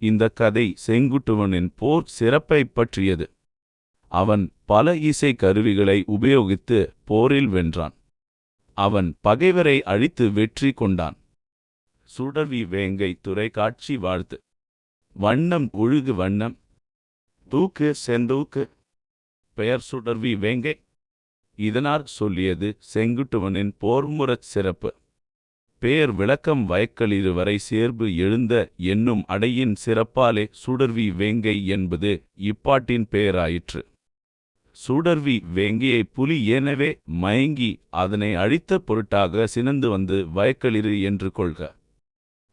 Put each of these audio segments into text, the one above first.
இந்த கதை செங்குட்டுவனின் போர் சிறப்பைப் பற்றியது. அவன் பல இசை கருவிகளை உபயோகித்து போரில் வென்றான். அவன் பகைவரை அழித்து வெற்றி கொண்டான். சுடர்வி வேங்கை துறை காட்சி வாழ்த்து. வண்ணம் ஒழுகு வண்ணம். தூக்கு செந்தூக்கு. பெயர் சுடர்வி வேங்கை. இதனார் சொல்லியது செங்குட்டுவனின் போர்முறச் சிறப்பு. பேர் விளக்கம் வயக்களிரு வரை சேர்பு எழுந்த என்னும் அடையின் சிறப்பாலே சுடர்வி வேங்கை என்பது இப்பாட்டின் பெயராயிற்று. சுடர்வி வேங்கையை புலி எனவே மயங்கி அதனை அழித்த பொருட்டாக சினந்து வந்து வயக்களிரு என்று கொள்க.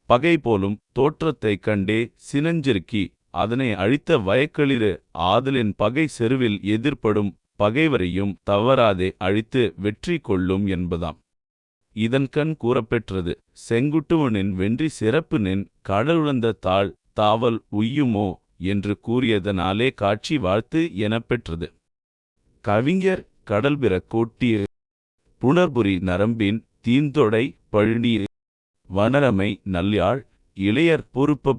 பகை போலும் தோற்றத்தைக் கண்டே சினஞ்சிருக்கி அதனை அழித்த வயக்களிரு ஆதலின் பகை செருவில் எதிர்ப்படும் பகைவரையும் தவறாதே அழித்து வெற்றி கொள்ளும் என்பதாம். இதன் கண் கூறப்பெற்றது. செங்குட்டுவனின் வென்றி சிறப்பு நின் கடலுழந்த தாள் தாவல் உய்யுமோ? என்று கூறியதனாலே காட்சி வாழ்த்து எனப்பெற்றது கவிஞர் கடல்பிற கோட்டிய புணர்புரி நரம்பின் தீந்தொடை பழனி வனரமை நல்யாழ் இளையர் பொறுப்ப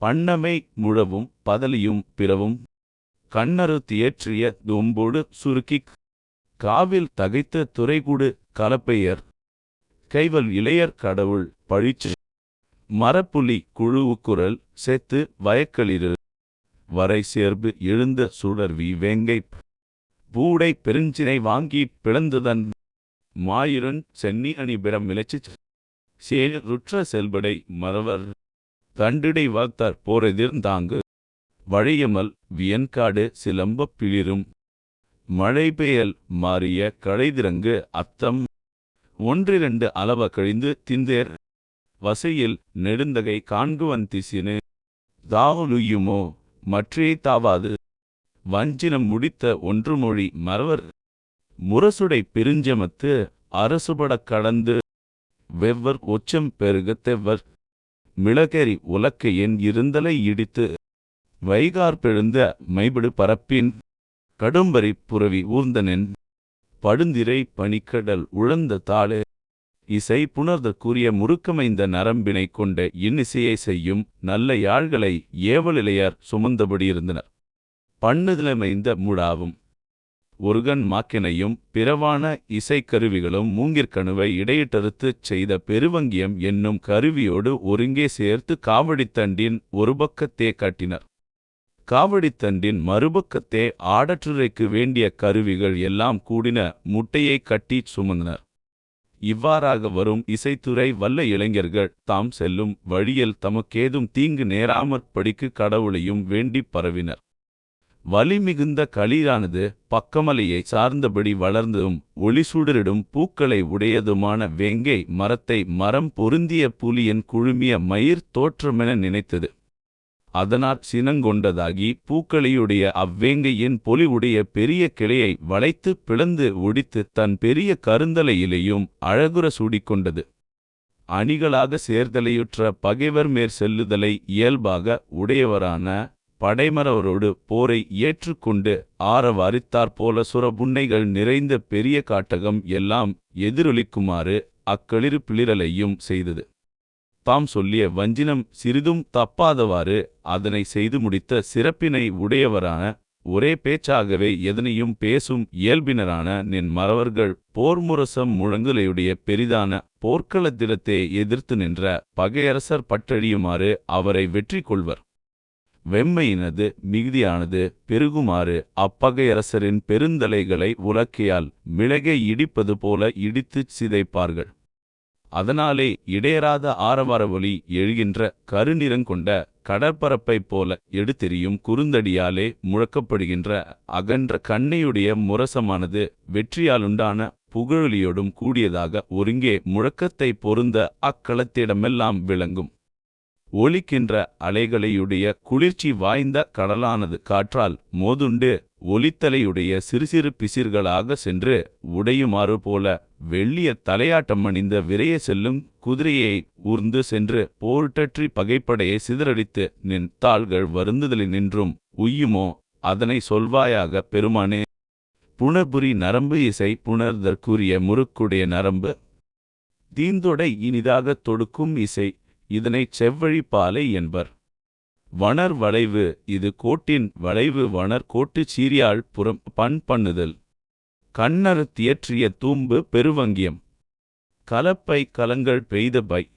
பண்ணமை முழவும் பதலியும் பிறவும் கண்ணறு தியற்றிய தொம்போடு சுருக்கிக் காவில் தகைத்த துறைகூடு கலப்பெயர் கைவல் இளையர் கடவுள் பழிச்சு. மரப்புலி குழுவுக்குரல் செத்து வயக்களிரு. வரை சேர்பு எழுந்த சுடர்வி வேங்கை. பூடை பெருஞ்சினை வாங்கி பிளந்துதன். மாயிரன் சென்னி அணி பிறம் விளைச்சிச். சேருற்ற செல்படை மறவர். தண்டிடை வார்த்தார் போரெதிர்ந்தாங்கு வழியமல் வியன்காடு சிலம்பப் பிளிரும். மழை பெயல் மாறிய களைதிரங்கு அத்தம். ஒன்றிரண்டு அளவ கழிந்து திந்தேர். வசையில் நெடுந்தகை காண்குவன் திசினு. தாவுலுயுமோ மற்றே தாவாது. வஞ்சினம் முடித்த ஒன்றுமொழி மறவர். முரசுடை பெருஞ்சமத்து அரசுபடக் கடந்து. வெவ்வர் ஒச்சம் பெருகத் தெவ்வர். மிளகரி உலக்க என் இருந்தலை இடித்து. வைகார்பெழுந்த மைபிடு பரப்பின். கடும்பரி புரவி ஊர்ந்தனென். படுந்திரை பனிக்கடல் உழந்த தாளே. இசை புணர்தற்குரிய முறுக்கமைந்த நரம்பினை கொண்ட இன்னிசையை செய்யும் நல்ல யாழ்களை ஏவலிலையார் சுமந்தபடியிருந்தனர். பண்ணுதலமைந்த முழாவும் ஒருகன் மாக்கினையும் பிறவான இசைக்கருவிகளும் மூங்கிற்கணுவை இடையிட்டறுத்துச் செய்த பெருவங்கியம் என்னும் கருவியோடு ஒருங்கே சேர்த்து காவடித்தண்டின் ஒரு பக்கத்தே காட்டினர். காவடித்தண்டின் மறுபக்கத்தே ஆடற்றுரைக்கு வேண்டிய கருவிகள் எல்லாம் கூடின முட்டையை கட்டி சுமந்தனர். இவ்வாறாக வரும் இசைத்துறை வல்ல இளைஞர்கள் தாம் செல்லும் வழியில் தமக்கேதும் தீங்கு நேராமற் படிக்கு கடவுளையும் வேண்டிப் பரவினர். வலிமிகுந்த களிரானது பக்கமலையை சார்ந்தபடி வளர்ந்ததும் ஒளிசுடரிடும் பூக்களை உடையதுமான வேங்கை மரத்தை மரம் பொருந்திய புலியன் குழுமிய மயிர் தோற்றமென நினைத்தது. அதனால் சினங்கொண்டதாகி பூக்களையுடைய அவ்வேங்கையின் பொலிவுடைய பெரிய கிளையை வளைத்து பிளந்து ஒடித்து தன் பெரிய கருந்தலையிலேயும் அழகுற சூடிக்கொண்டது. அணிகளாக சேர்தலையுற்ற பகைவர் மேற் செல்லுதலை இயல்பாக உடையவரான படைமரவரோடு போரை ஏற்றுக்கொண்டு ஆரவாரித்தாற்போல சுரபுன்னைகள் நிறைந்த பெரிய காட்டகம் எல்லாம் எதிரொலிக்குமாறு அக்களிறு பிளிரலையும் செய்தது. தாம் சொல்லிய வஞ்சினம் சிறிதும் தப்பாதவாறு அதனை செய்து முடித்த சிறப்பினை உடையவரான ஒரே பேச்சாகவே எதனையும் பேசும் இயல்பினரான நின் மறவர்கள் போர்முரசம் முழங்குலையுடைய பெரிதான போர்க்களத்திலத்தே எதிர்த்து நின்ற பகையரசர் பற்றழியுமாறு அவரை வெற்றி கொள்வர். வெம்மையினது மிகுதியானது பெருகுமாறு அப்பகையரசரின் பெருந்தலைகளை உலக்கையால் மிளகை இடிப்பது போல இடித்துச் சிதைப்பார்கள். அதனாலே இடையராத ஆரவார ஒலி எழுகின்ற கருநிறங்கொண்ட கடற்பரப்பைப் போல எடுத்தெறியும் குறுந்தடியாலே முழக்கப்படுகின்ற அகன்ற கண்ணையுடைய முரசமானது வெற்றியாலுண்டான புகழொலியோடும் கூடியதாக ஒருங்கே முழக்கத்தை பொருந்த அக்களத்திடமெல்லாம் விளங்கும். ஒலிக்கின்ற அலைகளையுடைய குளிர்ச்சி வாய்ந்த கடலானது காற்றால் மோதுண்டு ஒலித்தலையுடைய சிறு சிறு பிசிர்களாக சென்று உடையுமாறு போல வெள்ளிய தலையாட்டம் அணிந்த விரைய செல்லும் குதிரையை ஊர்ந்து சென்று போர்ட்டற்றி பகைப்படையை சிதறடித்து நின் தாள்கள் வருந்துதலில் நின்றும். உய்யுமோ? அதனை சொல்வாயாக பெருமானே புணர்புரி நரம்பு இசை புணர்தற்குரிய முறுக்குடைய நரம்பு. தீந்தொடை இனிதாகத் தொடுக்கும் இசை இதனைச் செவ்வழி பாலை என்பர். வணர் வளைவு இது கோட்டின் வளைவு வணர் கோட்டு சீரியாள் புறம் பண் பண்ணுதல். கண்ணர் தியற்றிய தூம்பு பெருவங்கியம். கலப்பை கலங்கள் பெய்த பை.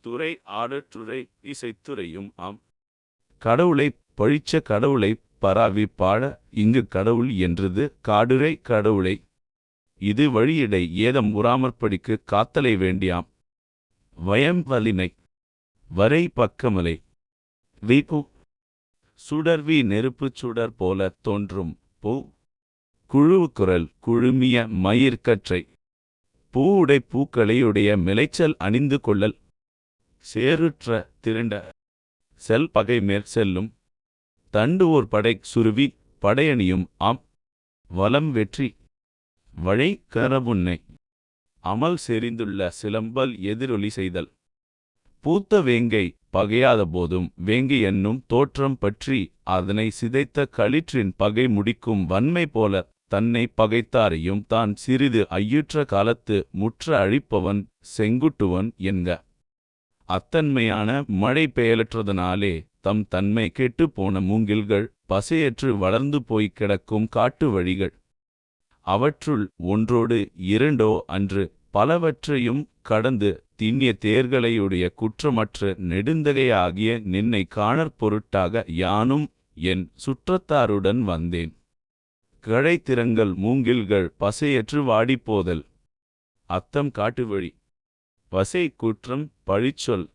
துறை ஆடற்றுறை இசைத்துறையும் ஆம். கடவுளை பழிச்ச கடவுளை பராவி பாழ இங்கு கடவுள் என்றது காடுரை கடவுளை. இது வழியிடை ஏதம் உறாமற்படிக்கு காத்தலை வேண்டியாம். வயம் வலினை வரை பக்கமலை. வீப்பு. சுடர்வி நெருப்புச் சுடர் போல தோன்றும் பூ. குழுவுக்குரல் குழுமிய மயிர்கற்றை பூவுடை பூக்களையுடைய மிளைச்சல் அணிந்து கொள்ளல். சேருற்ற திரண்ட செல் பகை மேற் செல்லும். ஓர் படை சுருவி படையணியும் ஆம். வலம் வெற்றி. வழை கரபுன்னை. அமல் செறிந்துள்ள சிலம்பல் எதிரொலி செய்தல். பூத்த வேங்கை பகையாதபோதும் வேங்கை என்னும் தோற்றம் பற்றி அதனை சிதைத்த களிற்றின் பகை முடிக்கும் வன்மை போல தன்னை பகைத்தாரையும் தான் சிறிது ஐயுற்ற காலத்து முற்ற அழிப்பவன் செங்குட்டுவன் என்க. அத்தன்மையான மழை பெயலற்றதனாலே தம் தன்மை கெட்டுப்போன மூங்கில்கள் பசையற்று வளர்ந்து போய்க் கிடக்கும் காட்டு வழிகள். அவற்றுள் ஒன்றோடு இரண்டோ அன்று பலவற்றையும் கடந்து திண்ணிய தேர்களையுடைய குற்றமற்ற நெடுந்தகையாகிய நின்னை காணற் பொருட்டாக யானும் என் சுற்றத்தாருடன் வந்தேன். கழைத்திரங்கள் மூங்கில்கள் பசையற்று வாடிப்போதல் அத்தம் காட்டு வழி. பசை குற்றம் பழிச்சொல்.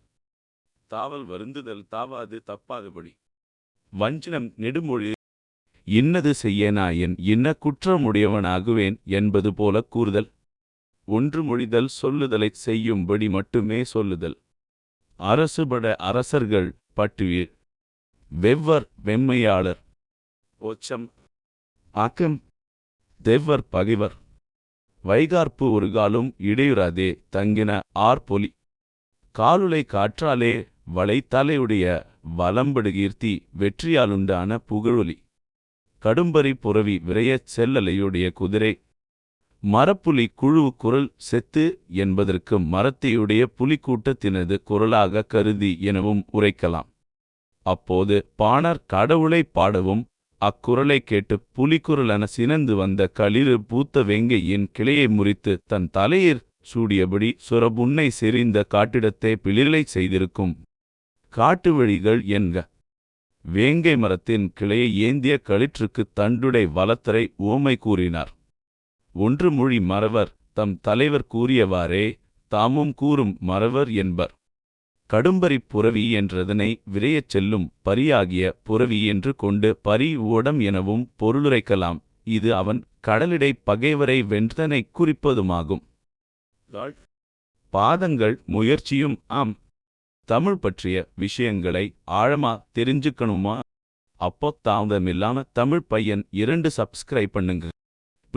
தாவல் வருந்துதல் தாவாது தப்பாதபடி வஞ்சனம் நெடுமொழி. இன்னது செய்யனாயன் இன்ன குற்றமுடையவனாகுவேன் என்பது போல கூறுதல். ஒன்று மொழிதல் சொல்லுதலைச் செய்யும்படி மட்டுமே சொல்லுதல். அரசுபட அரசர்கள் பட்டுவீர் வெவ்வர் வெம்மையாளர். ஒச்சம் ஆக்கம். தெவ்வர் பகைவர். வைகார்ப்பு ஒரு காலும் இடையுறாதே தங்கின ஆர்பொலி காலுலை காற்றாலே வளைத்தலையுடைய வலம்படுகீர்த்தி வெற்றியாலுண்டான புகழொலி. கடும்பரி புரவி விரையச் செல்லலையுடைய குதிரை. மரப்புலி குழு குரல் செத்து என்பதற்கு மரத்தையுடைய புலிக்கூட்டத்தினது குரலாக கருதி எனவும் உரைக்கலாம். அப்போது பாணர் கடவுளை பாடவும் அக்குரலை கேட்டு புலிக்குரலென சினந்து வந்த களிறு பூத்த வெங்கையின் கிளையை முறித்து தன் தலையிற் சூடியபடி சுரபுன்னை செறிந்த காட்டிடத்தை பிளிலை செய்திருக்கும். காட்டு வழிகள் என்க. வேங்கை மரத்தின் கிளையை ஏந்திய களிற்றுக்கு தண்டுடை வலத்தரை ஓமை கூறினார். ஒன்று மொழி மறவர் தம் தலைவர் கூறியவாறே தாமும் கூறும் மறவர் என்பர். கடும்பரி புரவி என்றதனை விரையச் செல்லும் பரியாகிய புரவி என்று கொண்டு பரி ஓடம் எனவும் பொருளுரைக்கலாம். இது அவன் கடலிடை பகைவரை வென்றதனைக் குறிப்பதுமாகும். பாதங்கள் முயற்சியும் ஆம். தமிழ் பற்றிய விஷயங்களை ஆழமா தெரிஞ்சுக்கணுமா? அப்போ தாமதமில்லாம தமிழ் பையன் இரண்டு சப்ஸ்கிரைப் பண்ணுங்க.